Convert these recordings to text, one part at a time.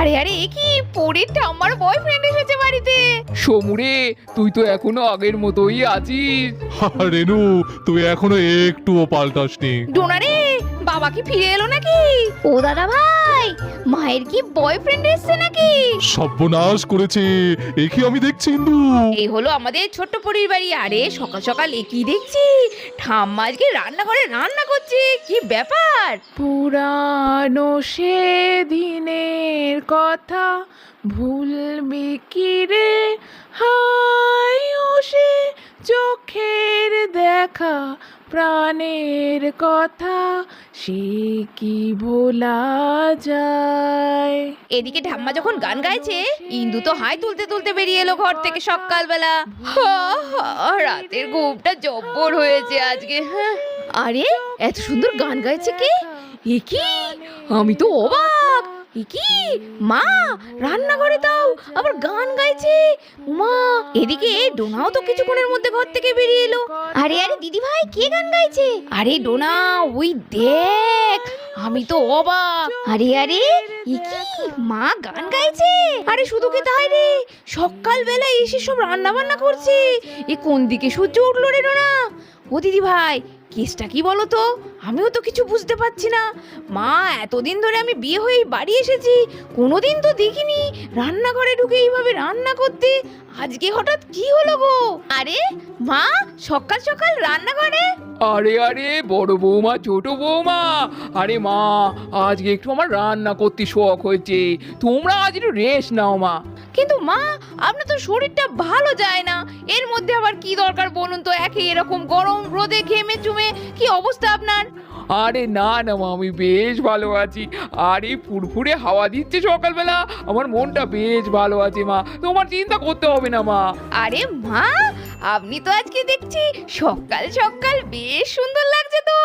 আরে আরে এ কি পরেরটা আমার বয়ফ্রেন্ড এসেছে বাড়িতে? সমুরে তুই তো এখনও আগের মতোই আছিস। রেনু তুই এখনও একটুও পাল্টাসনি। ডোনা রে বাবা কি ফিরে এলো নাকি? ও দাদা ভাই মায়ের কি বয়ফ্রেন্ড এসেছে নাকি? সর্বনাশ করেছে এ কি আমি দেখছি ইন্দু এই হলো আমাদের ছোট্ট পরির বাড়ি। আরে সকাল সকাল এ কি দেখছি? ঠাম্মা আজকে রান্নাঘরে রান্না করছে কি ব্যাপার? পুরানো সে দিনের কথা ভুলবি কি রে? হাই ও সে চোখের দেখা প্রাণের কথা সে কি ভোলা যায়? এদিকে ঠাম্মা যখন গান গাইছে ইন্দু তো হাই তুলতে তুলতে বেরিয়ে এলো ঘর থেকে সকালবেলা। হা, রাতের ঘুমটা জব্বর হয়েছে আজকে। হ্যাঁ। আরে এত সুন্দর গান গাইছে কে? এ কি? আমি তো অবাক। কি? মা, রান্নাঘরে দাও, আবার গান গাইছে। মা এদিকে ডোনাও তো কিছুক্ষণের মধ্যে ঘর থেকে বেরিয়ে এলো। আরে আরে দিদি ভাই কে গান গাইছে? আরে, ডোনা, ওই দেখ, আমি তো অবাক। আরে আরে কি? মা গান গাইছে? আরে, শুধু কি তাই রে? সকালবেলা এসে সব রান্না বান্না করছে। এ কোন দিকে সূর্য উঠল রে, ডোনা? ও দিদি ভাই, কেসটা কি বলো তো আমিও তো কিছু বুঝতে পারছি না। মা, এতদিন ধরে আমি বিয়ে হয়ে বাড়ি এসেছি, কোনোদিন তো দেখিনি রান্নাঘরে ঢুকে এইভাবে রান্না করতে। আজকে হঠাৎ কি হলো গো? আরে, মা, সকাল সকাল রান্নাঘরে? আরে আরে, বড় বৌমা, ছোট বৌমা। আরে মা, আজকে একটু আমার রান্না করতে শখ হয়েছে। তোমরা আজ একটু রেস্ট নাও মা। কিন্তু মা আপনার তো শরীরটা ভালো যায় না। এর মধ্যে আবার কি দরকার বলুন তো? একে এরকম গরম রোদে ঘেমে চুমে কি অবস্থা আপনার? আরে না না মা আমি বেশ ভালো আছি। আর এই ফুরফুরে হাওয়া দিচ্ছে সকালবেলা। আমার মনটা বেশ ভালো আছে মা। তোমার চিন্তা করতে হবে না মা। আরে মা আপনি তো আজকে দেখছি সকাল সকাল বেশ সুন্দর লাগছে তো।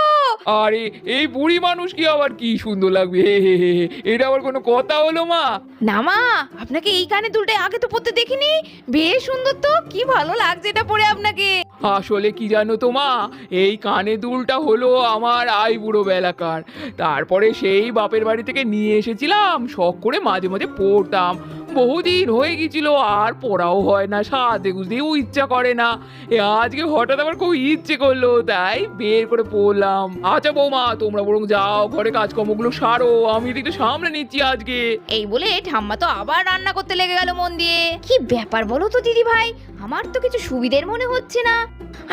আরে এই বুড়ি মানুষ কি আবার কি সুন্দর লাগবে? হে হে হে হে। এটা আবার কোনো কথা হলো মা? না মা আপনাকে এই কানে দুলটাই আগে তো পড়তে দেখিনি। বেশ সুন্দর তো কি ভালো লাগছে এটা পরে আপনাকে। আসলে কি জানো তো মা এই কানে দুলটা হলো আমার আই বুড়ো বেলাকার। তারপরে সেই বাপের বাড়ি থেকে নিয়ে এসেছিলাম শখ করে মাঝে মাঝে পড়তাম বহুদিন হয়ে গেছিল, আর পড়াও হয় না সাথে গুজতেও ইচ্ছা করে না। এ আজকে হঠাৎ আমার খুব ইচ্ছে করল, তাই বের করে পড়লাম। আচ্ছা বৌমা, তোমরা বরং যাও, ঘরে কাজকর্মগুলো সারো, আমি এদিকে সামলে নিচ্ছি আজকে। এই বলে ঠাম্মা তো আবার রান্না করতে লেগে গেল মন দিয়ে। কি ব্যাপার বলো তো দিদি ভাই আমার তো কিছু সুবিধের মনে হচ্ছে না।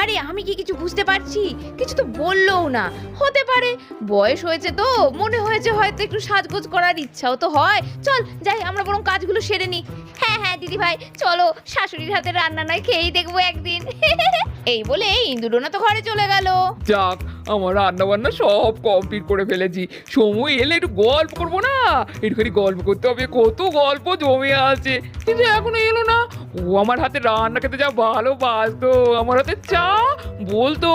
আরে, আমি কি কিছু বুঝতে পারছি? কিছু তো বললোও না। হতে পারে, বয়স হয়েছে তো, মনে হয়েছে হয়তো একটু সাজগোজ করার ইচ্ছাও তো হয়। চল, যাই, আমরা বরং কাজগুলো সেরে নিই হ্যাঁ হ্যাঁ দিদি ভাই, চলো, শাশুড়ির হাতে রান্না নয় খেয়েই দেখব একদিন। এই বলে ইন্দুরোনা তো ঘরে চলে গেল। যাক আমার রান্না বান্না সব কমপ্লিট করে ফেলেছি। সময় এলে একটু গল্প করব না? একটুখানি গল্প করতে হবে, কত গল্প জমে আছে। কিন্তু এখনও এলো না। ও আমার হাতে রান্না খেতে যা ভালোবাসতো। আমার হাতে চা বলতো,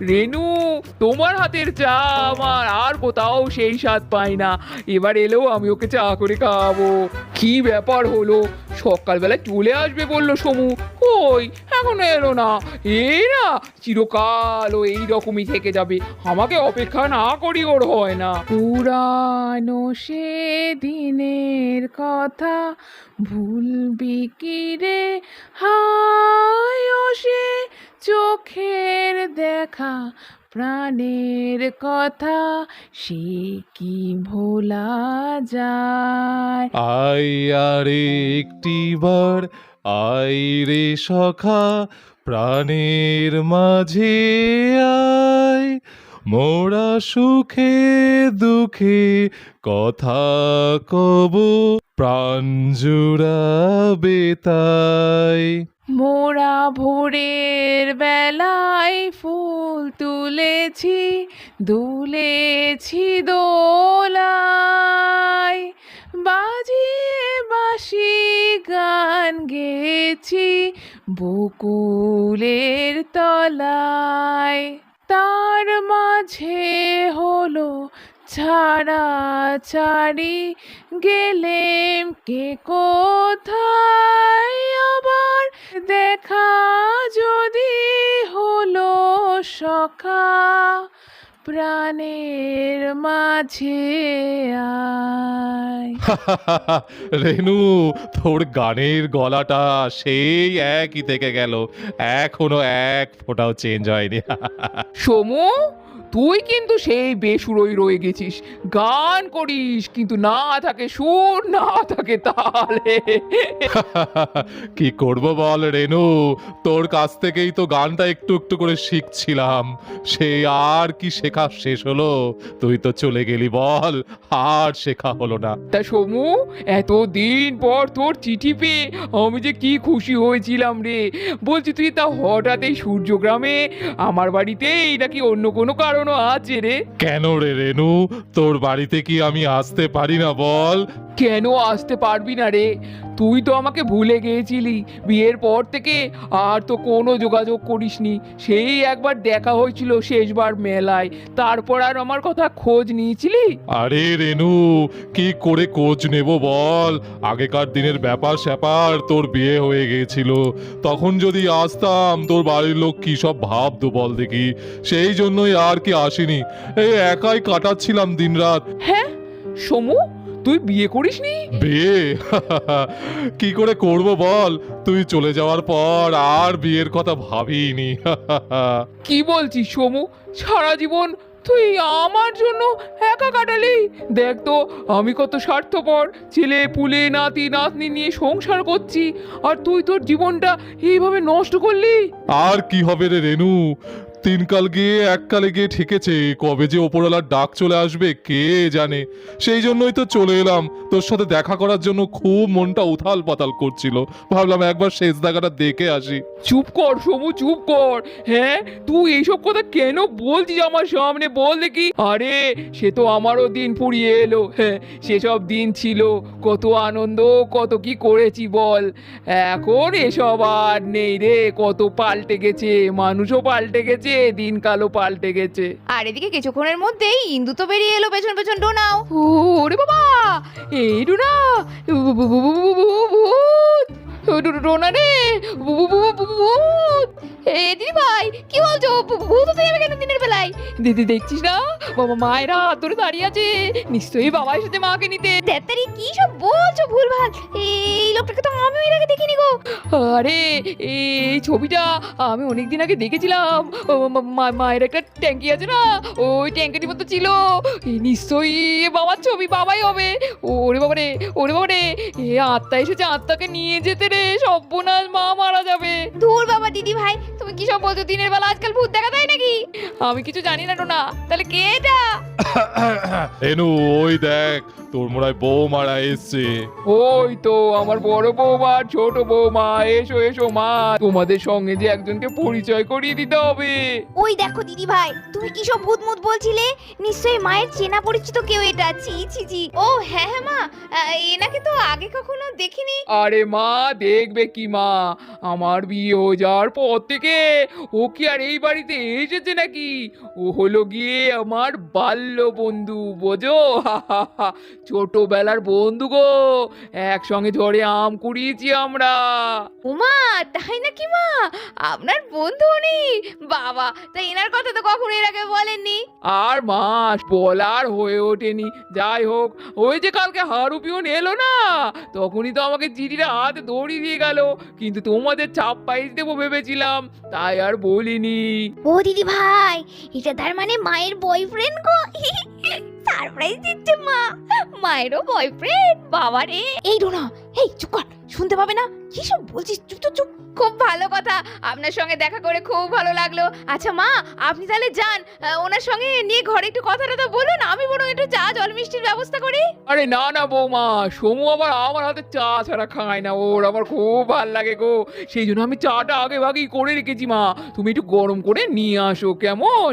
রেনু, তোমার হাতের চা আমার, আর কোথাও সেই স্বাদ পাই না। এবার এলেও আমি ওকে চা করে খাওয়াবো কি ব্যাপার হলো? সকালবেলা চলে আসবে বলল সমু। ওই এখনও এলো না। এই না, চিরকাল ও এইরকমই থেকে যাবে। আমাকে অপেক্ষা না করি ওর হয় না। পুরানো সে দিনের কথা ভুলবি কি রে? হায় সে চোখের দেখা প্রাণের কথা সে কি ভোলা যায়? আই আরে একটিবার আই রে সখা প্রাণের মাঝে আয়, মোরা সুখে, দুঃখে কথা কব, প্রাণ জুড়াবে তাই। মোরা ভোরের বেলায় ফুল তুলেছি, দুলেছি দোলায়। বাজিয়ে বাসি গান গেছি বকুলের তলায় তার মাঝে হলো ছাড়া ছাড়ি গেলেম কে কোথায়? আবার দেখা যদি হলো সখা। প্রাণের মাঝে আয়। রেনু তোর গানের গলাটা সেই একই থেকে গেল। এখনও এক ফোটাও চেঞ্জ হয়নি। সমু? তুই কিন্তু সেই বেসুরোই রয়ে গেছিস। গান করিস কিন্তু না থাকে সুর না থাকে তালে। কি করব বল রেনু? তোর কাছ থেকেই তো গানটা একটু একটু করে শিখছিলাম। সেই আর কি শেখা শেষ হলো? তুই তো চলে গেলি বল আর শেখা হলো না। তা সমু এতদিন পর তোর চিঠি পেয়ে আমি যে কি খুশি হয়েছিলাম রে। বলছি তুই তা হঠাৎ এই সূর্যগ্রামে আমার বাড়িতেই নাকি অন্য কোনো কারণও আছে রে। কেন রে রেনু? তোর বাড়িতে কি আমি আসতে পারি না বল? কেন আসতে পারবি না রে? তুই তো আমাকে ভুলে গিয়েছিলি। বিয়ের পর থেকে আর তো কোনো যোগাযোগ করিসনি। সেই একবার দেখা হয়েছিল শেষবার মেলায়। তারপর আর আমার কথা খোঁজ নিয়েছিলি? আরে রেনু কি করে কোচ নেব বল? আগেকার দিনের ব্যাপার স্যাপার তোর বিয়ে হয়ে গিয়েছিল। তখন যদি আসতাম তোর বাড়ির লোক কি সব ভাবতো বল দেখি? সেই জন্যই আর কি আসিনি। এই একাই কাটাচ্ছিলাম দিনরাত। হ্যাঁ সমু? তুই বিয়ে করিসনি? বিয়ে? কি করে করব বল? তুই চলে যাওয়ার পর আর বিয়ের কথা ভাবিনি। কি বলছিস সমু? সারা জীবন তুই আমার জন্য একা কাটালি? দেখ তো আমি কত স্বার্থপর। ছেলে পুলে নাতি নাতনি নিয়ে সংসার করছি। আর তুই তোর জীবনটা এইভাবে নষ্ট করলি? আর কি হবে রে রেনু? তিন কাল গিয়ে, এক কালে গিয়ে ঠেকেছে। কবে যে ওপরওয়ালার ডাক চলে আসবে, কে জানে। সেই জন্যই তো চলে এলাম। তোর সাথে দেখা করার জন্য খুব মনটা উথাল পাতাল করছিল। ভাবলাম একবার শেষ দেখাটা দেখে আসি। চুপ কর সমু, চুপ কর। হ্যাঁ তুই এইসব কথা কেন বলছিস আমার সামনে? বল দেখি। আরে, সে তো আমারও দিন ফুরিয়ে এলো। হ্যাঁ সেসব দিন ছিল। কত আনন্দ, কত কি করেছি বল। এখন এসব আর নেই রে। কত পাল্টে গেছে, মানুষও পাল্টে গেছে। দিনকালও পাল্টে গেছে আর এদিকে কিছুক্ষণের মধ্যেই ইন্দু তো বেরিয়ে এলো পেছন পেছন ডোনাও ওরে বাবা এই ডোনা ভূত রে ভূত এ দিদি ভাই কি বলছো ভূ- ভূত হতে যাবে কেন দিনের বেলায় দিদি দেখছিস না বাবা মায়ের হাত ধরে দাঁড়িয়ে আছে নিশ্চয়ই বাবা এসেছে মাকে নিতে কি সব বলছো ভুলভাল এই লোকটাকে তো এর আগে দেখিনি আরে এই ছবিটা আমি অনেকদিন আগে দেখেছিলাম। ও মা- মা- মায়ের একটা ট্যাঙ্কি আছে না? ওই ট্যাঙ্কিটির মতো ছিল। নিশ্চয়ই বাবার ছবি বাবাই হবে। ওরে বাবা রে ওরে বাবা রে এ আত্মা এসেছে আত্মাকে নিয়ে যেতে রে সর্বনাশ মা মারা যাবে। দূর বাবা দিদি ভাই তুমি কি সব বলছো দিনের বেলা আজকাল ভূত দেখা যায় নাকি? আমি কিছু জানি না টোনা। তাহলে কে এটা? রেনু ওই দেখ তোর মোড়ায় বউ মারা এসছে। ওই তো আমার বড় বৌমা ছোট বৌমা এসো এসো মা। তোমাদের সঙ্গে যে একজনকে পরিচয় করিয়ে দিতে হবে। ওই দেখো দিদি ভাই তুমি কি সব ভূত মুত বলছিলে? নিশ্চয়ই মায়ের চেনা পরিচিত কেউ এটা। ছি ছি ছি। ও হ্যাঁ হ্যাঁ মা। আহ, এনাকে তো আগে কখনো দেখিনি। আরে মা দেখবে কি মা? আমার বিয়ে হয়ে যাওয়ার পর থেকে ও কি আর এই বাড়িতে এসেছে নাকি? ও হলো গিয়ে আমার বাল্য বন্ধু বোঝো ছোটবেলার বন্ধু গো। একসঙ্গে ঝড়ে আম কুড়িয়েছি আমরা। উমা তাই নাকি মা? আপনার বন্ধু উনি বাবা তা এনার কথা তো কখনো এর আগে বলেননি। আর মাস বলার হয়ে ওঠেনি। যাই হোক ওই যে কালকে হারুপিয়ন এলো না তখনই তো আমাকে চিঠিটা হাতে দড়ি দিয়ে গেল। কিন্তু তোমাদের চাপ পাইজ দেবো ভেবেছিলাম তাই আর বলিনি। ও দিদি ভাই এটা তার মানে মায়ের বয়ফ্রেন্ড গো? সারপ্রাইজ দিচ্ছে মা। মায়েরও বয়ফ্রেন্ড বাবারে। এই ডোনা এই চুপ কর শুনতে পাবে না? কি সব বলছিস? চুপ চুপ চুপ। খুব ভালো কথা। আপনার সঙ্গে দেখা করে খুব ভালো লাগল। আচ্ছা মা আপনি তাহলে যান। ওনার সঙ্গে নিয়ে ঘরে একটু কথা টথা বলুন। আমি বরং একটু চা জল মিষ্টির ব্যবস্থা করি। আরে না না বৌমা। সমু আবার আমার হাতে চা ছাড়া খায় না। ওর আমার খুব ভালো লাগে গো। সেই জন্য আমি চাটা আগে ভাগেই করে রেখেছি মা। তুমি একটু গরম করে নিয়ে আসো কেমন?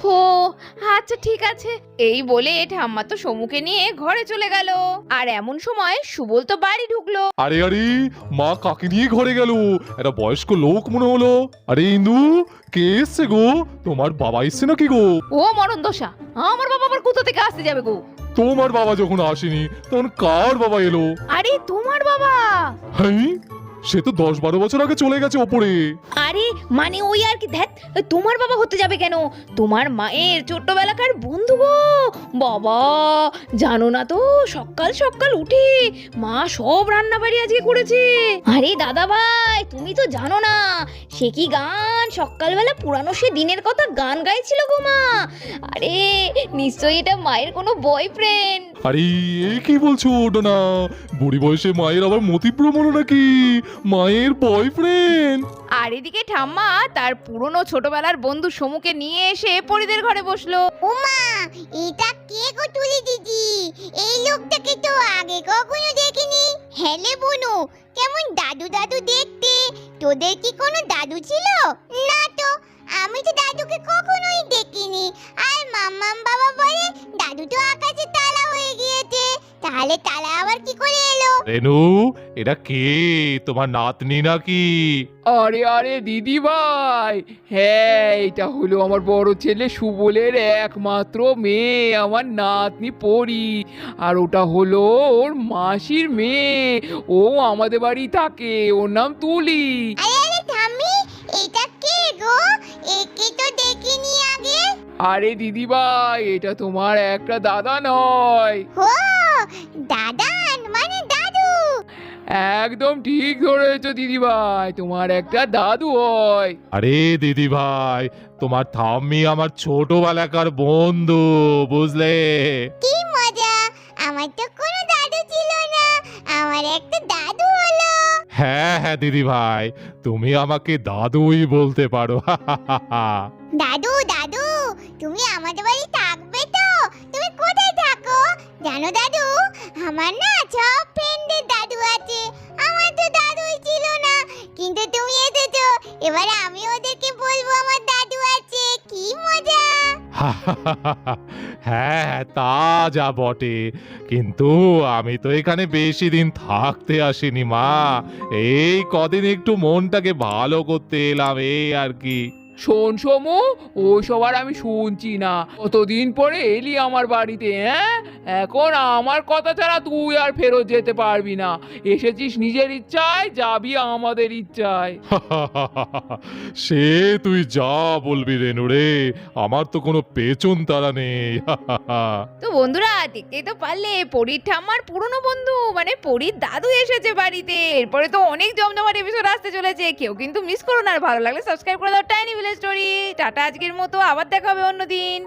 হো আচ্ছা ঠিক আছে। এই বলে ঠাম্মা তো সমুকে নিয়ে ঘরে চলে গেল। আর এমন সময় সুবল তো বাড়ি ঢুকলো। আরে আরে মা কাকে নিয়ে ঘরে গেল? একটা বয়স্ক লোক মনে হলো। আরে ইন্দু কে এসছে গো? তোমার বাবা এসছে নাকি গো? ও মরণ দশা আমার বাবা আবার কোথা থেকে আসতে যাবে গো? তোমার বাবা যখন আসেনি তখন কার বাবা এলো? আরে তোমার বাবা! হ্যাঁ? সে তো দশ বারো বছর আগে চলে গেছে ওপরে। আরে মানে ওই আর কি ধ্যাত তোমার বাবা হতে যাবে কেন? তোমার মায়ের ছোট্টবেলাকার বন্ধু গো। বাবা জানো না তো সকাল সকাল উঠে মা সব রান্না বাড়ি আজকে করেছে। আরে দাদা ভাই তুমি তো জানো না সে কি গান? সকালবেলা পুরানো সে দিনের কথা গান গাইছিল গো মা। আরে নিশ্চয়ই এটা মায়ের কোনো বয়ফ্রেন্ড আরে এ কি বলছো ওটা না? বুড়ি বয়সে মায়ের আবার মতিভ্রমণ নাকি? মায়ের বয়ফ্রেন্ড আর এদিকে ঠাম্মা তার পুরনো ছোটবেলার বন্ধু সমুকে নিয়ে এসে পরিদের ঘরে বসল। ওমা এটা কে গো তুলি দিদি? এই লোকটাকে তো আগে কখনো দেখিনি। হেলে বনু কেমন দাদু দাদু দেখতে? তোদের কি কোনো দাদু ছিল? না তো আমি তো দাদুকে কখনোই দেখিনি। আর মাম্মাম বাবা বলে দাদু তো তাহলে তালা আবার কি করে এলো? রেনু এটা কে? তোমার নাতনি নাকি? আরে আরে দিদি ভাই হ্যাঁ এটা হলো আমার বড় ছেলে সুবলের একমাত্র মেয়ে আমার নাতনি পরি। আর ওটা হলো ওর মাসির মেয়ে। ও আমাদের বাড়ি থাকে ওর নাম তুলি। আরে আরে এটা কে গো? একে তো দেখিনি আগে। আরে দিদি ভাই এটা তোমার একটা দাদা নয়। একদম ঠিক ধরেছো দিদি ভাই তোমার একটা দাদু হয়। আরে দিদি ভাই তোমার থাম্মি আমার ছোটবেলাকার বন্ধু বুঝলে? কি মজা! আমার তো কোনো দাদু ছিল না আমার একটা দাদু হলো। হ্যাঁ হ্যাঁ দিদি ভাই তুমি আমাকে দাদুই বলতে পারো। দাদু দাদু তুমি আমাদের বাড়ি থাকবে তো? তুমি কোথায় থাকো? জানো দাদু আমার না সব হ্যাঁ হ্যাঁ তা যা বটে। কিন্তু আমি তো এখানে বেশি দিন থাকতে আসিনি, মা। এই কদিন একটু মনটাকে ভালো করতে এলাম, এই আর কি। শোন সমু ওসব সবার আমি শুনছি না। কতদিন পরে এলি আমার বাড়িতে হ্যাঁ? এখন আমার কথা ছাড়া তুই আর ফেরত যেতে পারবি না। এসেছিস নিজের ইচ্ছায় যাবি আমাদের ইচ্ছায়। সে তুই যা বলবি রেনু রে আমার তো কোনো পেছন তারা নেই তো বন্ধুরা দেখতেই তো পারলে পরীর ঠাম্মার পুরনো বন্ধু মানে পরীর দাদু এসেছে বাড়িতে। এরপরে তো অনেক জমজমাট এপিসোড আসতে চলেছে কেউ কিন্তু মিস করো না আর ভালো লাগলে সাবস্ক্রাইব করে দাও টাইনি স্টোরি টাটা আজকের মতো আবার দেখা হবে অন্যদিন।